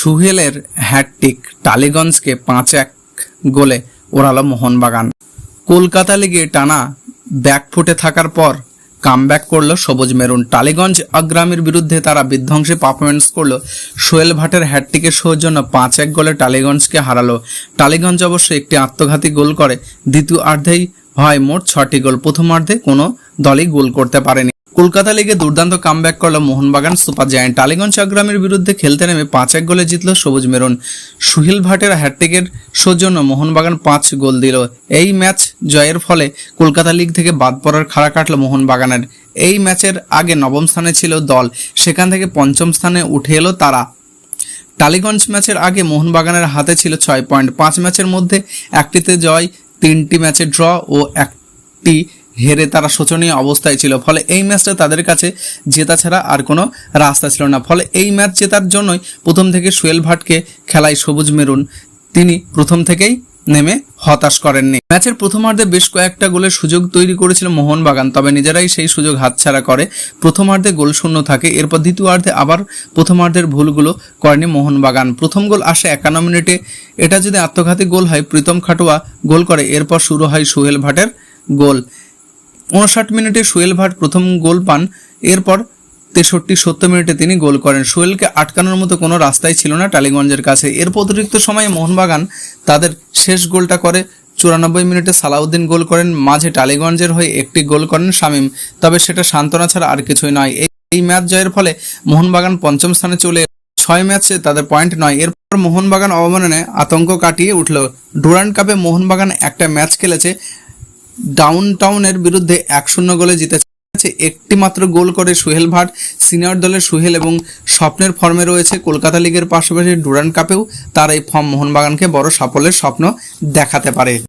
সুহেলের hat trick টালিগঞ্জকে পাঁচ এক গোলে ওড়ালো মোহনবাগান। কলকাতা লিগে টানা ব্যাকফুটে থাকার পর কামব্যাক করল সবুজ মেরুন। টালিগঞ্জ আগ্রামের বিরুদ্ধে তারা বিধ্বংসী পারফরমেন্স করল। সোহেল ভাটের হ্যাটট্রিকের সৌজন্য পাঁচ এক গোলে টালিগঞ্জকে হারালো। টালিগঞ্জ অবশ্য একটি আত্মঘাতী গোল করে। দ্বিতীয় অর্ধেই হয় মোট ছটি গোল। প্রথমার্ধে কোনো দলই গোল করতে পারেনি। কলকাতা লিগে দুর্দান্ত কামব্যাক করল মোহনবাগান, সুপার জায়ান্ট টালিগঞ্জ আগ্রামের বিরুদ্ধে খেলতে নেমে পাঁচ এক গোলে জিতল সবুজ মেরুন। সুহিল ভাটের হ্যাটট্রিকের সৌজন্য মোহনবাগান পাঁচ গোল দিল। এই ম্যাচ জয়ের ফলে কলকাতা লিগ থেকে বাদ পড়ার খাড়া কাটল মোহনবাগানের। এই ম্যাচের আগে নবম স্থানে ছিল দল। সেখান থেকে পঞ্চম স্থানে উঠে এলো তারা। টালিগঞ্জ ম্যাচের আগে মোহনবাগানের হাতে ছিল ছয় পয়েন্ট। পাঁচ ম্যাচের মধ্যে একটিতে জয়, তিনটি ম্যাচে ড্র ও একটি হেরে তারা শোচনীয় অবস্থায় ছিল। ফলে এই ম্যাচটা তাদের কাছে জেতা ছাড়া আর কোনো রাস্তা ছিল না। ফলে এই ম্যাচ জেতার জন্যই প্রথম থেকে সুয়েল ভাটকে খেলায় সবুজ মেরুন তিনি প্রথম থেকেই নেমে হতাশ করেননি। ম্যাচের প্রথমার্ধে বেশ কয়েকটা গোলের সুযোগ তৈরি করেছিল মোহনবাগান, তবে নিজেরাই সেই সুযোগ হাতছাড়া করে প্রথমার্ধে গোল শূন্য থাকে। এরপর দ্বিতীয়ার্ধে আবার প্রথমার্ধের ভুলগুলো করেনি মোহনবাগান। প্রথম গোল আসে একান্ন মিনিটে। এটা যদি আত্মঘাতী গোল হয়, প্রীতম খাটোয়া গোল করে। এরপর শুরু হয় সোহেল ভাটের গোল। উনষাট মিনিটে সোহেল ভাট প্রথম গোল পান, এরপর তেষট্টি সত্তর মিনিটে তিনি গোল করেন। সোহেলকে আটকানোর মতো কোনো রাস্তাই ছিল না টালিগঞ্জের কাছে। এরপর অতিরিক্ত সময়ে মোহনবাগান তাদের শেষ গোলটা করে। চুরানব্বই মিনিটে সালাউদ্দিন গোল করেন, মাঝে টালিগঞ্জের হয়ে একটি গোল করেন শামীম। তবে সেটা সান্ত্বনা ছাড়া আর কিছুই নয়। এই- ম্যাচ জয়ের ফলে মোহনবাগান পঞ্চম স্থানে চলে ছয় ম্যাচে তাদের পয়েন্ট নয়। এরপর মোহনবাগান অবমাননে আতঙ্ক কাটিয়ে উঠল। ডুরান্ড কাপে মোহনবাগান একটা ম্যাচ খেলেছে। ডাউন টাউনের বিরুদ্ধে এক শূন্য গোলে জিতেছে একটি মাত্র গোল করে সুহেল ভাট। সিনিয়র দলের সুহেল এবং স্বপ্নের ফর্মে রয়েছে কলকাতা লিগের পাশাপাশি ডুরান্ড কাপেও তার এই ফর্ম মোহনবাগানকে বড় সাফল্যের স্বপ্ন দেখাতে পারে।